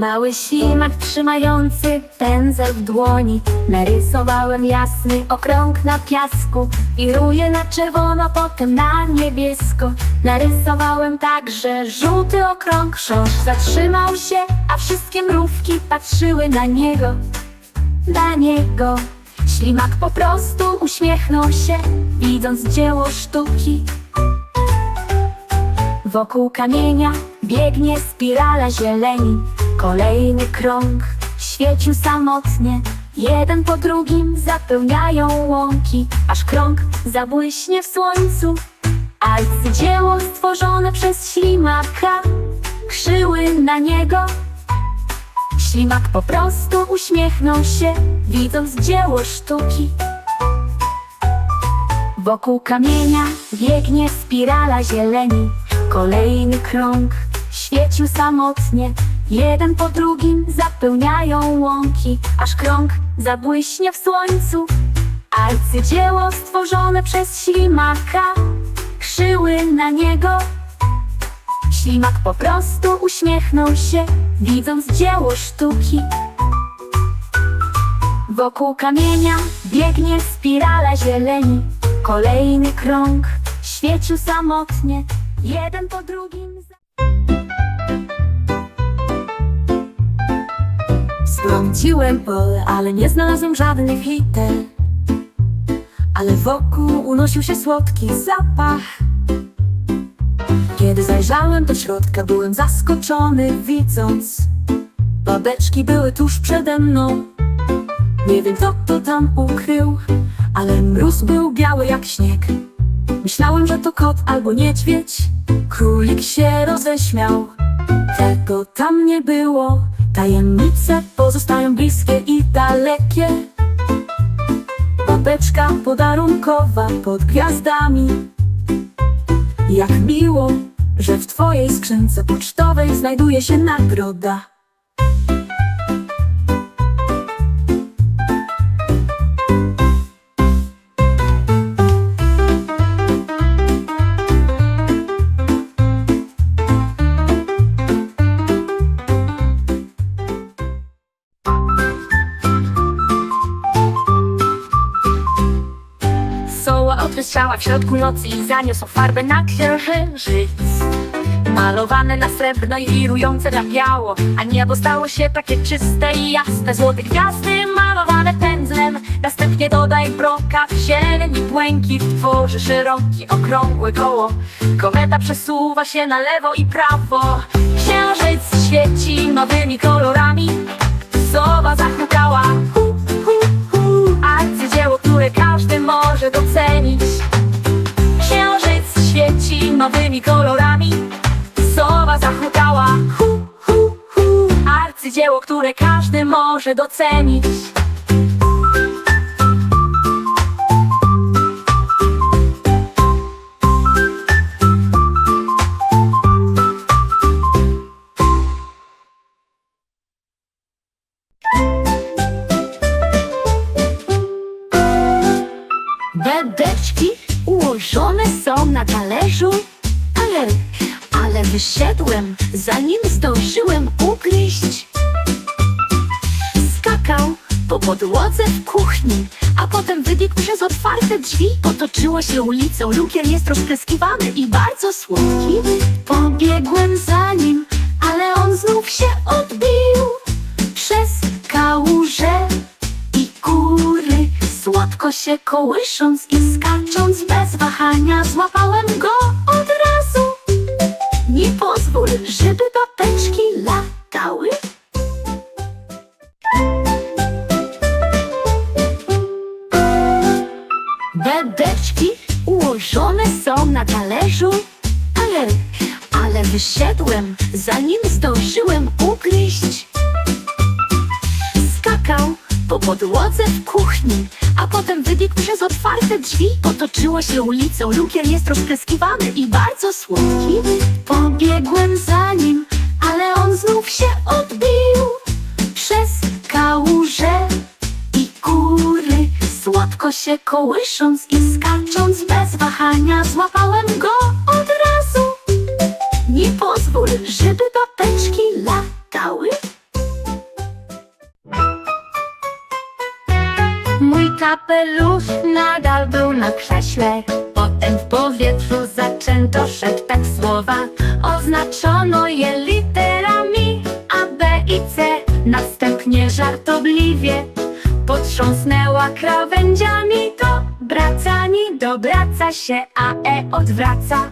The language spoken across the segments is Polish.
Mały ślimak trzymający pędzel w dłoni. Narysowałem jasny okrąg na piasku I na czerwono, potem na niebiesko. Narysowałem także żółty okrąg Krząż zatrzymał się, a wszystkie mrówki patrzyły na niego. Na niego. Ślimak po prostu uśmiechnął się Widząc dzieło sztuki. Wokół kamienia biegnie spirala zieleni Kolejny krąg. Świecił samotnie Jeden po drugim zapełniają łąki. Aż krąg zabłyśnie w słońcu. Arcydzieło stworzone przez ślimaka. Krzyły na niego. Ślimak po prostu uśmiechnął się Widząc dzieło sztuki. Wokół kamienia biegnie spirala zieleni. Kolejny krąg świecił samotnie Jeden po drugim zapełniają łąki Aż krąg zabłyśnie w słońcu. Arcydzieło stworzone przez ślimaka Krzyły na niego. Ślimak po prostu uśmiechnął się Widząc dzieło sztuki. Wokół kamienia biegnie spirala zieleni. Kolejny krąg świecił samotnie. Jeden po drugim Sprawdziłem pole, ale nie znalazłem żadnych liter. Ale wokół unosił się słodki zapach. Kiedy zajrzałem do środka, byłem zaskoczony widząc Babeczki były tuż przede mną. Nie wiem kto to tam ukrył Ale mróz był biały jak śnieg. Myślałem, że to kot albo niedźwiedź. Królik się roześmiał. Tego tam nie było Tajemnice pozostają bliskie i dalekie. Babeczka podarunkowa pod gwiazdami. Jak miło, że w twojej skrzynce pocztowej znajduje się nagroda Odwyższała w środku nocy i zaniosła farbę na księżyc. Malowane na srebrno i wirujące na biało A niebo stało się takie czyste i jasne. Złote gwiazdy malowane pędzlem Następnie dodaj brokat, zieleń i błękit Tworzy szerokie, okrągłe koło. Kometa przesuwa się na lewo i prawo. Księżyc świeci nowymi kolorami. Sowa zachukała może docenić. Księżyc świeci nowymi kolorami. Sowa zachutała. Hu, hu, hu. Arcydzieło, które każdy może docenić ułożone są na talerzu Ale, ale wyszedłem, zanim zdążyłem ugryźć. Skakał po podłodze w kuchni A potem wybiegł przez otwarte drzwi. Potoczyło się ulicą, lukier jest rozpryskiwany i bardzo słodki. Pobiegłem za nim, ale on znów się odbił. Przez Słodko się kołysząc i skacząc bez wahania Złapałem go od razu. Nie pozwól, żeby babeczki latały. Bebeczki ułożone są na talerzu Ale, ale wyszedłem, zanim zdążyłem ugryźć. Skakał po podłodze w kuchni A potem wybiegł przez otwarte drzwi. Potoczyło się ulicą, lukier jest rozpryskiwany i bardzo słodki. Pobiegłem za nim, ale on znów się odbił. Przez kałużę i góry Słodko się kołysząc i skacząc bez wahania Złapałem go od razu. Nie pozwól, żeby kapelusz nadal był na krześle. Potem w powietrzu zaczęto szeptać słowa. Oznaczono je literami A, B i C. Następnie żartobliwie Potrząsnęła krawędziami. To bracani dobraca się A, E odwraca.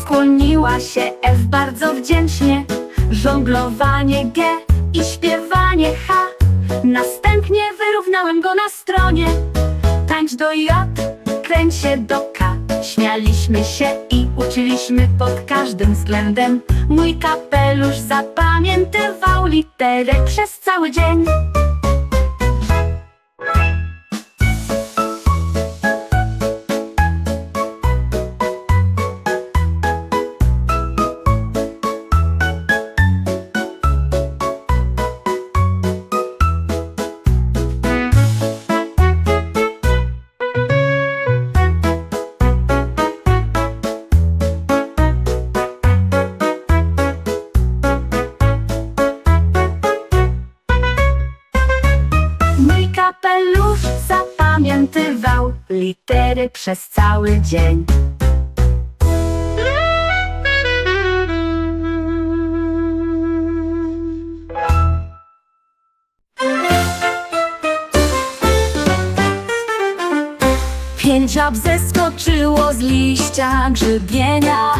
Skłoniła się F bardzo wdzięcznie. Żonglowanie G i śpiewanie H Następnie wyrównałem go na stronie. Tańcz do J, kręć się do K. Śmialiśmy się i uczyliśmy pod każdym względem. Mój kapelusz zapamiętywał literę przez cały dzień litery przez cały dzień. Pięć żab zeskoczyło z liścia grzybienia.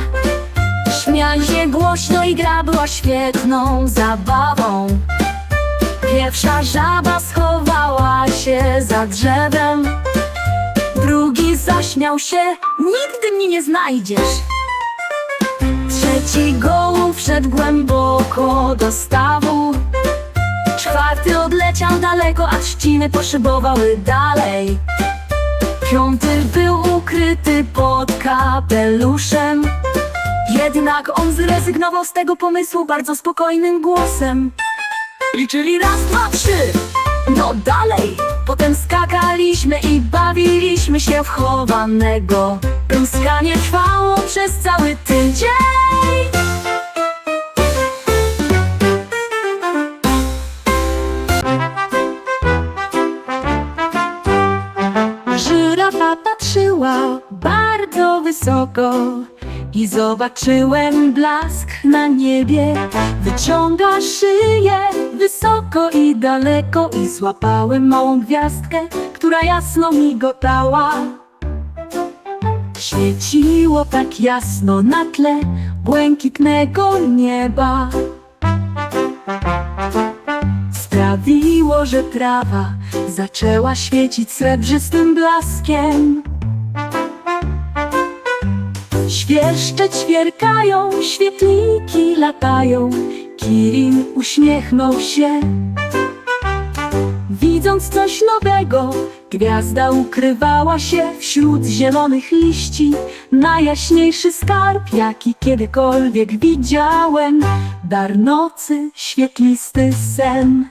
Śmiali się głośno i gra była świetną zabawą. Pierwsza żaba schowała się za drzewem Zaśmiał się Nigdy mnie nie znajdziesz. Trzeci gołąb wszedł głęboko do stawu. Czwarty odleciał daleko, a trzciny poszybowały dalej. Piąty był ukryty pod kapeluszem. Jednak on zrezygnował z tego pomysłu bardzo spokojnym głosem. Liczyli raz, dwa, trzy. No dalej Potem skakaliśmy i bawiliśmy się w chowanego. Pluskanie trwało przez cały tydzień. Żyrafa patrzyła bardzo wysoko i zobaczyłem blask na niebie. Wyciąga szyję wysoko i daleko i złapałem małą gwiazdkę, która jasno migotała. Świeciło tak jasno na tle błękitnego nieba. Sprawiło, że trawa zaczęła świecić srebrzystym blaskiem. Świerszcze ćwierkają, świetliki latają, Kirin uśmiechnął się. Widząc coś nowego, gwiazda ukrywała się wśród zielonych liści. Najjaśniejszy skarb, jaki kiedykolwiek widziałem, dar nocy, świetlisty sen.